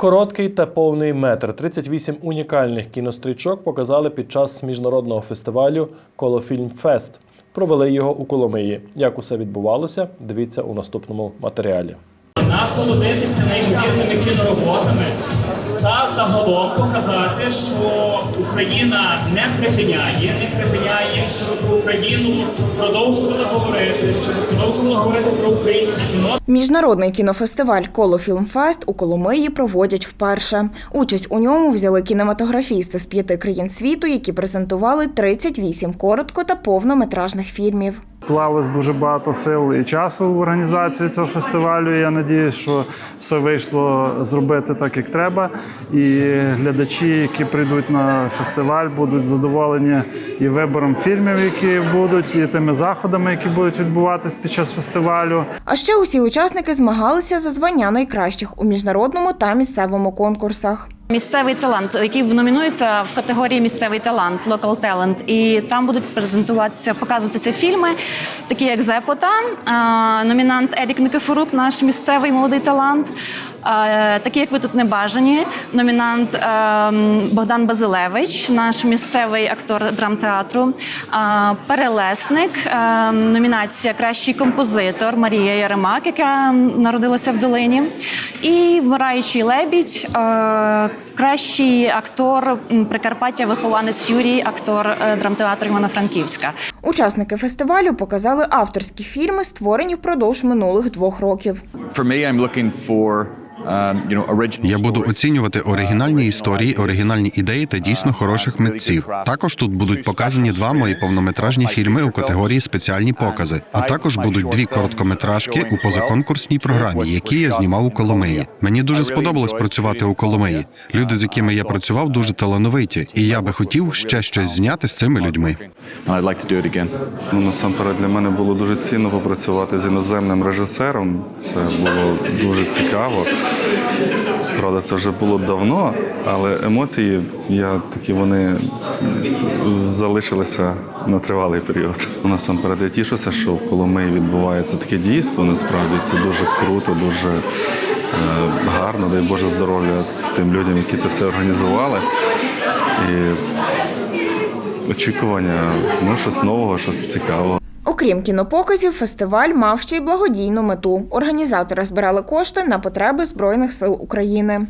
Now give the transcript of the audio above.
Короткий та повний метр. 38 унікальних кінострічок показали під час міжнародного фестивалю Колофільмфест. Провели його у Коломиї. Як усе відбувалося, дивіться у наступному матеріалі. насолодитися неймовірними кінороботами та загалом показати, що Україна не припиняє, не припиняє, щоб про Україну продовжували говорити, щоб продовжували говорити про українське кіно. Міжнародний кінофестиваль Коло Філмфест у Коломиї проводять вперше. Участь у ньому взяли кінематографісти з п'яти країн світу, які презентували 38 коротко та повнометражних фільмів. Вклалось дуже багато сил і часу в організацію цього фестивалю. Я надіюсь, що все вийшло зробити так, як треба. І глядачі, які прийдуть на фестиваль, будуть задоволені і вибором фільмів, які будуть, і тими заходами, які будуть відбуватись під час фестивалю. А ще усі учасники змагалися за звання найкращих у міжнародному та місцевому конкурсах. Місцевий талант, який номінується в категорії місцевий талант, local talent. І там будуть презентуватися, показуватися фільми, такі як Зепота, номінант Ерік Никифорук, наш місцевий молодий талант. Такі, як ви тут не бажані, номінант ем, Богдан Базилевич, наш місцевий актор драмтеатру, а, Перелесник, ем, номінація Кращий композитор Марія Яремак, яка народилася в долині, і Вмираючий лебідь, е, кращий актор Прикарпаття, вихованець Юрій, актор е, драмтеатру Івано-Франківська. Учасники фестивалю показали авторські фільми, створені впродовж минулих двох років. For me, I'm looking for um. Я буду оцінювати оригінальні історії, оригінальні ідеї та дійсно хороших митців. Також тут будуть показані два мої повнометражні фільми у категорії спеціальні покази. А також будуть дві короткометражки у позаконкурсній програмі, які я знімав у Коломиї. Мені дуже сподобалось працювати у Коломиї. Люди, з якими я працював, дуже талановиті, і я би хотів ще щось зняти з цими людьми. Again. Ну, насамперед для мене було дуже цінно попрацювати з іноземним режисером. Це було дуже цікаво. Правда, це вже було давно, але емоції я такі вони залишилися на тривалий період. Насамперед, я тішуся, що в Коломиї відбувається таке дійство. Насправді це дуже круто, дуже е, гарно. Дай Боже здоров'я тим людям, які це все організували. І очікування, ну, щось нового, щось цікавого. Окрім кінопоказів, фестиваль мав ще й благодійну мету. Організатори збирали кошти на потреби Збройних сил України.